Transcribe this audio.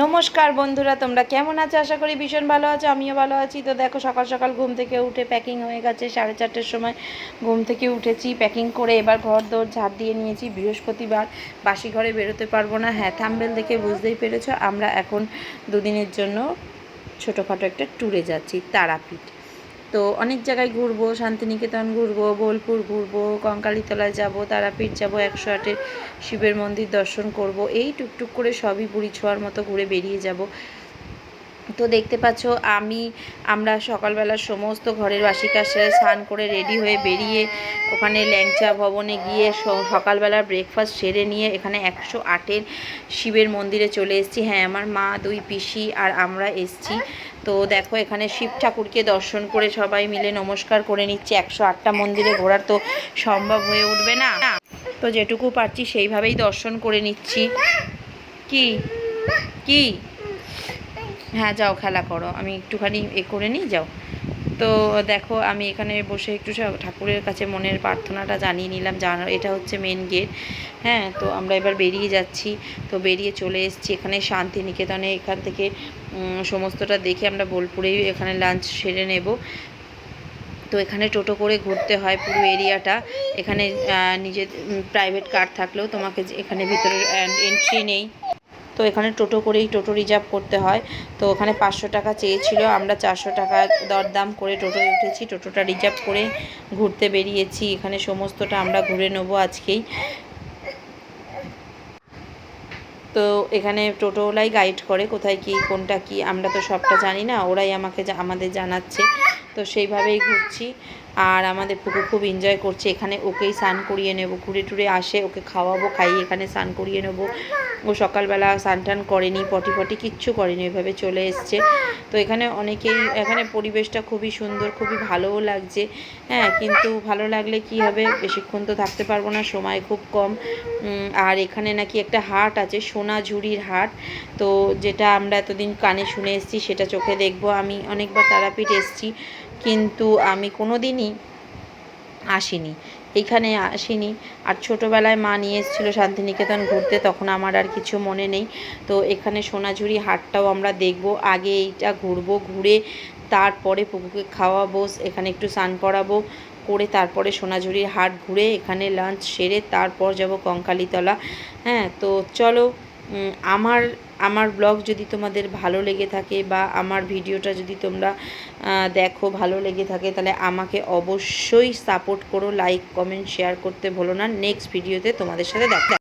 নমস্কার বন্ধুরা, তোমরা কেমন আছো? আশা করি ভীষণ ভালো আছো, আমিও ভালো আছি। তো দেখো, সকাল সকাল ঘুম থেকে উঠে প্যাকিং হয়ে গেছে, সাড়ে চারটের সময় ঘুম থেকে উঠেছি প্যাকিং করে এবার ঘর দৌড় ঝাড় দিয়ে নিয়েছি। বৃহস্পতিবার বাসি ঘরে বেরোতে পারব না হ্যাঁ থাম্বেল দেখে বুঝতেই পেরেছ। আমরা এখন দুদিনের জন্য ছোটোখাটো একটা ট্যুরে যাচ্ছি, তারাপীঠ। তো অনেক জায়গায় ঘুরবো, শান্তিনিকেতন ঘুরবো, বোলপুর ঘুরবো, কঙ্কালীতলায় যাব, তারাপীঠ যাব, একশো আটের শিবের মন্দির দর্শন করব, এই টুকটুক করে সবই বুড়ি ছোঁয়ার মতো ঘুরে বেরিয়ে যাব। তো দেখতে পাচ্ছ, আমি, আমরা সকালবেলা সমস্ত ঘরের বাসি সেরে স্নান করে রেডি হয়ে বেরিয়ে ওখানে ল্যাংচা ভবনে গিয়ে সকালবেলা ব্রেকফাস্ট সেরে নিয়ে এখানে একশো আটের শিবের মন্দিরে চলে এসেছি। হ্যাঁ আমার মা, দুই পিসি আর আমরা এসছি। তো দেখো, এখানে শিব ঠাকুরকে দর্শন করে সবাই মিলে নমস্কার করে নিচ্ছে। একশো আটটা মন্দিরে ঘোরার তো সম্ভব হয়ে উঠবে না। তো যেটুকু পারছি সেইভাবেই দর্শন করে নিচ্ছি। কি? কি? হ্যাঁ যাও, খেলা করো। আমি একটুখানি এ করে নিই, যাও। তো দেখো, আমি এখানে বসে একটু ঠাকুরের কাছে মনের প্রার্থনাটা জানিয়ে নিলাম জানো এটা হচ্ছে মেন গেট হ্যাঁ তো আমরা এবার বেরিয়ে যাচ্ছি। তো বেরিয়ে চলে এসেছি এখানে শান্তিনিকেতনে। এখান থেকে সমস্তটা দেখে আমরা বোলপুরেই এখানে লাঞ্চ সেরে নেব। তো এখানে টোটো করে ঘুরতে হয় পুরো এরিয়াটা। এখানে নিজের প্রাইভেট কার থাকলেও তোমাকে এখানে ভিতরে এন্ট্রি নেই। তো এখানে টোটো করেই টোটো রিজার্ভ করতে হয়। তো ওখানে পাঁচশো টাকা চেয়েছিল, আমরা চারশো টাকা দরদাম করে টোটোয় উঠেছি। টোটোটা রিজার্ভ করে ঘুরতে বেরিয়েছি। এখানে সমস্তটা আমরা ঘুরে নেব আজকেই। তো এখানে টোটোওয়ালাই গাইড করে কোথায় কি, কোনটা কি, আমরা তো সবটা জানি না। ওরাই আমাকে আমাদের জানাচ্ছে। তো সেইভাবেই ঘুরছি। আর আমাদের পুকুর খুব এনজয় করছে। এখানে ওকেই স্নান করিয়ে নেব। ঘুরে টুরে আসে, ওকে খাওয়াবো, খাইয়ে এখানে স্নান করিয়ে নেব। ও সকালবেলা স্নান করেনি, পটি ফটি কিচ্ছু করেনি, ওইভাবে চলে এসছে। তো এখানে অনেকেই, এখানে পরিবেশটা খুবই সুন্দর, খুবই ভালোও লাগছে। হ্যাঁ কিন্তু ভালো লাগলে কি হবে? বেশিক্ষণ তো থাকতে পারব না, সময় খুব কম। আর এখানে নাকি একটা হাট আছে, সোনা সোনাঝুরির হাট। তো যেটা আমরা এতদিন কানে শুনে এসেছি, সেটা চোখে দেখব। আমি অনেকবার তারাপীঠ এসেছি, কিন্তু আমি কোনো দিনই আসিনি। এইখানে আসিনি। আর ছোটোবেলায় মা নিয়ে এসেছিল শান্তিনিকেতন ঘুরতে, তখন আমার আর কিছু মনে নেই। তো এখানে সোনাঝুরি হাটটাও আমরা দেখব। আগে এইটা ঘুরবো, ঘুরে তারপরে পুকুরকে খাওয়াবো, এখানে একটু স্নান করাবো, করে তারপরে সোনাঝুরির হাট ঘুরে এখানে লাঞ্চ সেরে তারপর যাব কঙ্কালীতলা। হ্যাঁ তো চলো আমার আমার ব্লগ যদি তোমাদের ভালো লেগে থাকে বা আমার ভিডিওটা যদি তোমরা দেখো ভালো লেগে থাকে, তাহলে আমাকে অবশ্যই সাপোর্ট করো লাইক কমেন্ট শেয়ার করতে ভুলো না। নেক্সট ভিডিওতে তোমাদের সাথে দেখা